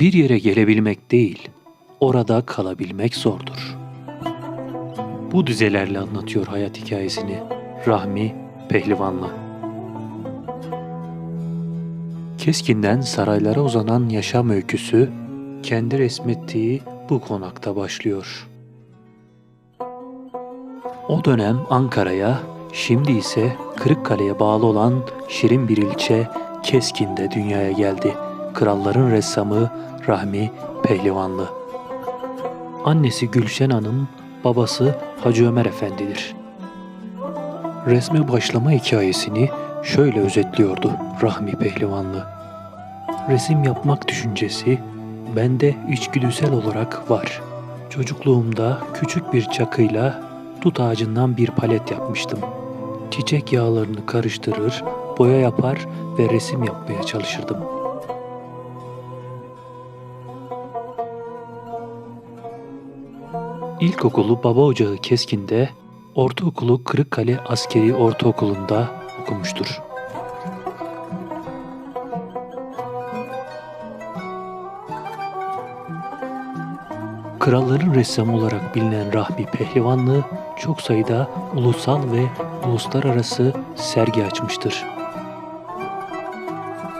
Bir yere gelebilmek değil, orada kalabilmek zordur. Bu dizelerle anlatıyor hayat hikayesini Rahmi Pehlivanlı. Keskin'den saraylara uzanan yaşam öyküsü kendi resmettiği bu konakta başlıyor. O dönem Ankara'ya, şimdi ise Kırıkkale'ye bağlı olan şirin bir ilçe Keskin'de dünyaya geldi. Kralların ressamı Rahmi Pehlivanlı. Annesi Gülşen Hanım, babası Hacı Ömer Efendi'dir. Resme başlama hikayesini şöyle özetliyordu Rahmi Pehlivanlı. Resim yapmak düşüncesi bende içgüdüsel olarak var. Çocukluğumda küçük bir çakıyla dut ağacından bir palet yapmıştım. Çiçek yağlarını karıştırır, boya yapar ve resim yapmaya çalışırdım. İlkokulu Baba Ocağı Keskin'de, ortaokulu Kırıkkale Askeri Ortaokulu'nda okumuştur. Kralların ressamı olarak bilinen Rahmi Pehlivanlı çok sayıda ulusal ve uluslararası sergi açmıştır.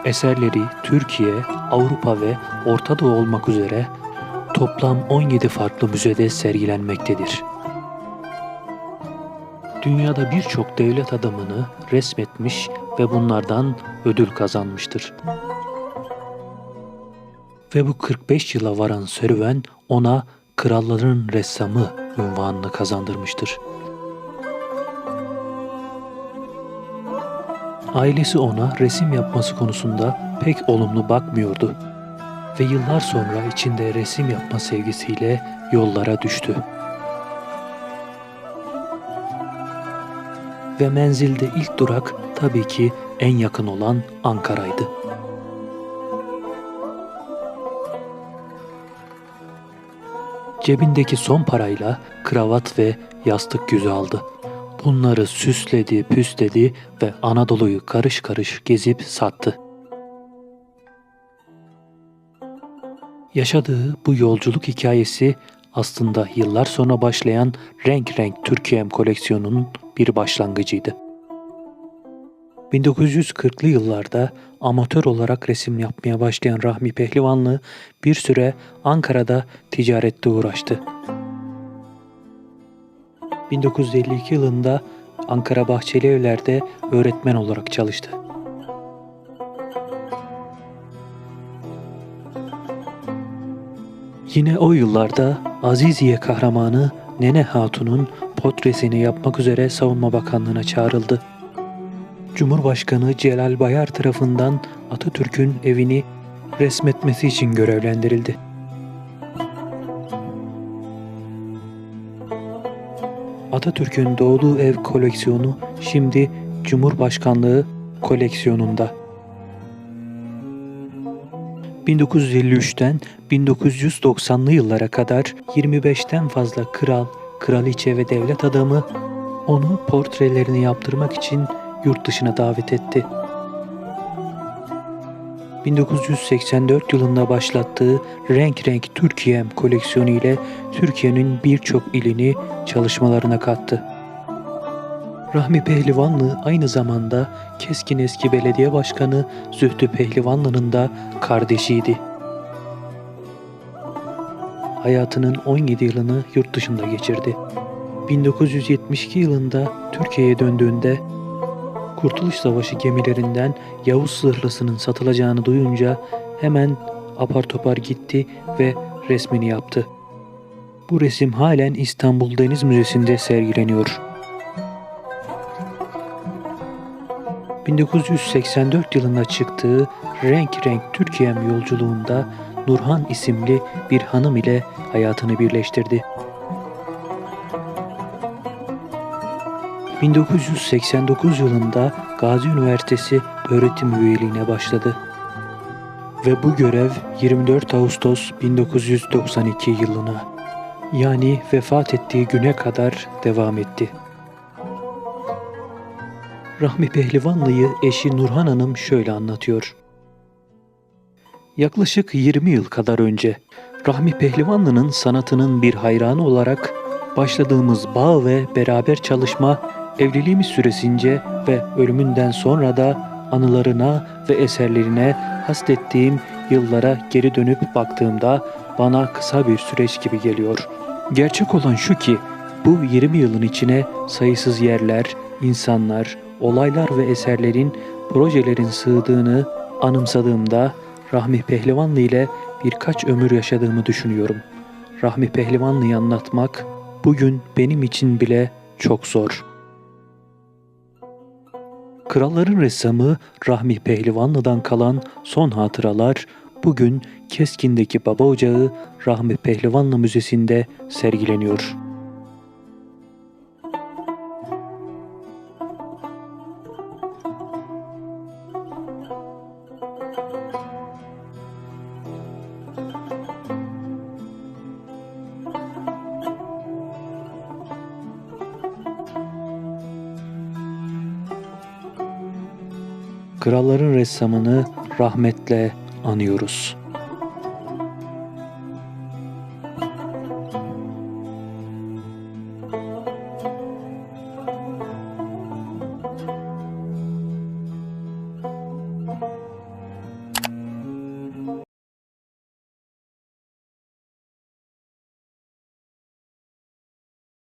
Eserleri Türkiye, Avrupa ve Orta Doğu olmak üzere toplam 17 farklı müzede sergilenmektedir. Dünyada birçok devlet adamını resmetmiş ve bunlardan ödül kazanmıştır. Ve bu 45 yıla varan serüven ona kralların ressamı unvanını kazandırmıştır. Ailesi ona resim yapması konusunda pek olumlu bakmıyordu ve yıllar sonra içinde resim yapma sevgisiyle yollara düştü. Ve menzilde ilk durak tabii ki en yakın olan Ankara'ydı. Cebindeki son parayla kravat ve yastık yüzü aldı. Bunları süsledi, püsledi ve Anadolu'yu karış karış gezip sattı. Yaşadığı bu yolculuk hikayesi aslında yıllar sonra başlayan Renk Renk Türkiye'm koleksiyonunun bir başlangıcıydı. 1940'lı yıllarda amatör olarak resim yapmaya başlayan Rahmi Pehlivanlı bir süre Ankara'da ticarette uğraştı. 1952 yılında Ankara Bahçeli Evler'de öğretmen olarak çalıştı. Yine o yıllarda Aziziye kahramanı Nene Hatun'un portresini yapmak üzere Savunma Bakanlığı'na çağrıldı. Cumhurbaşkanı Celal Bayar tarafından Atatürk'ün evini resmetmesi için görevlendirildi. Atatürk'ün doğduğu ev koleksiyonu şimdi Cumhurbaşkanlığı koleksiyonunda. 1953'ten 1990'lı yıllara kadar 25'ten fazla kral, kraliçe ve devlet adamı onu portrelerini yaptırmak için yurt dışına davet etti. 1984 yılında başlattığı Renk Renk Türkiye'm koleksiyonu ile Türkiye'nin birçok ilini çalışmalarına kattı. Rahmi Pehlivanlı aynı zamanda Keskin eski belediye başkanı Zühtü Pehlivanlı'nın da kardeşiydi. Hayatının 17 yılını yurt dışında geçirdi. 1972 yılında Türkiye'ye döndüğünde Kurtuluş Savaşı gemilerinden Yavuz zırhlısının satılacağını duyunca hemen apar topar gitti ve resmini yaptı. Bu resim halen İstanbul Deniz Müzesi'nde sergileniyor. 1984 yılında çıktığı Renk Renk Türkiye'm yolculuğunda Nurhan isimli bir hanım ile hayatını birleştirdi. 1989 yılında Gazi Üniversitesi öğretim üyeliğine başladı. Ve bu görev 24 Ağustos 1992 yılına yani vefat ettiği güne kadar devam etti. Rahmi Pehlivanlı'yı eşi Nurhan Hanım şöyle anlatıyor. Yaklaşık 20 yıl kadar önce Rahmi Pehlivanlı'nın sanatının bir hayranı olarak başladığımız bağ ve beraber çalışma evliliğimiz süresince ve ölümünden sonra da anılarına ve eserlerine hastettiğim yıllara geri dönüp baktığımda bana kısa bir süreç gibi geliyor. Gerçek olan şu ki bu 20 yılın içine sayısız yerler, insanlar, olaylar ve eserlerin, projelerin sığdığını anımsadığımda Rahmi Pehlivanlı ile birkaç ömür yaşadığımı düşünüyorum. Rahmi Pehlivanlı'yı anlatmak bugün benim için bile çok zor. Kralların ressamı Rahmi Pehlivanlı'dan kalan son hatıralar bugün Keskin'deki Baba Ocağı Rahmi Pehlivanlı Müzesi'nde sergileniyor. Kralların ressamını rahmetle anıyoruz.